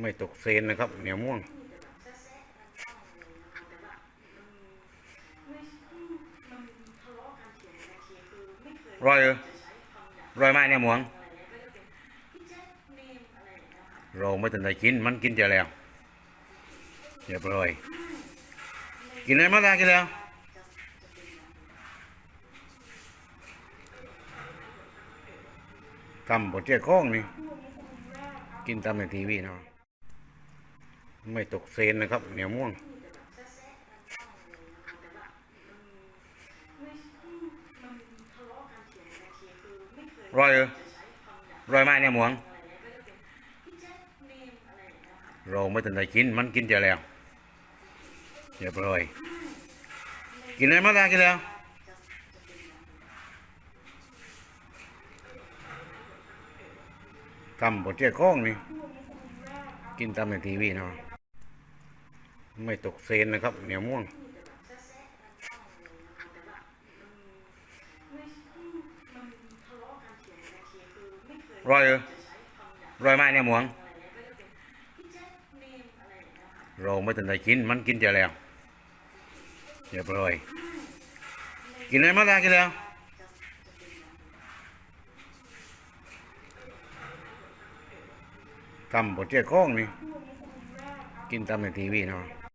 ไม่ตกเซนนะครับ เหนียวม่วง รอยรอยไม้เนี่ยหมวง เราไม่ทันได้กิน มันกินเจอแล้วเรียบร้อย กินอะไรมาได้กินแล้วทำบทเจ้าข้องนี่ กินตามในทีวีเนาะ ไม่ตกเซนนะครับ เหนียวม่วง รอยรอยไม้เนี่ยหมวง เราไม่ทันได้กินมันกินเจอแล้วเรียบร้อย กินอะไรมาได้กินแล้วทำบทเจ้าข้องนี่ กินตามในทีวีเนาะ ไม่ตกเซนนะครับ เหนียวม่วง รอยเออรอยไม้เนี่ยหมวง เราไม่ทันได้กินมันกินเจอแล้วเรียบร้อย กินอะไรมาได้กินแล้วทำบทเจ้าข้องนี่ กินตามในทีวีเนาะ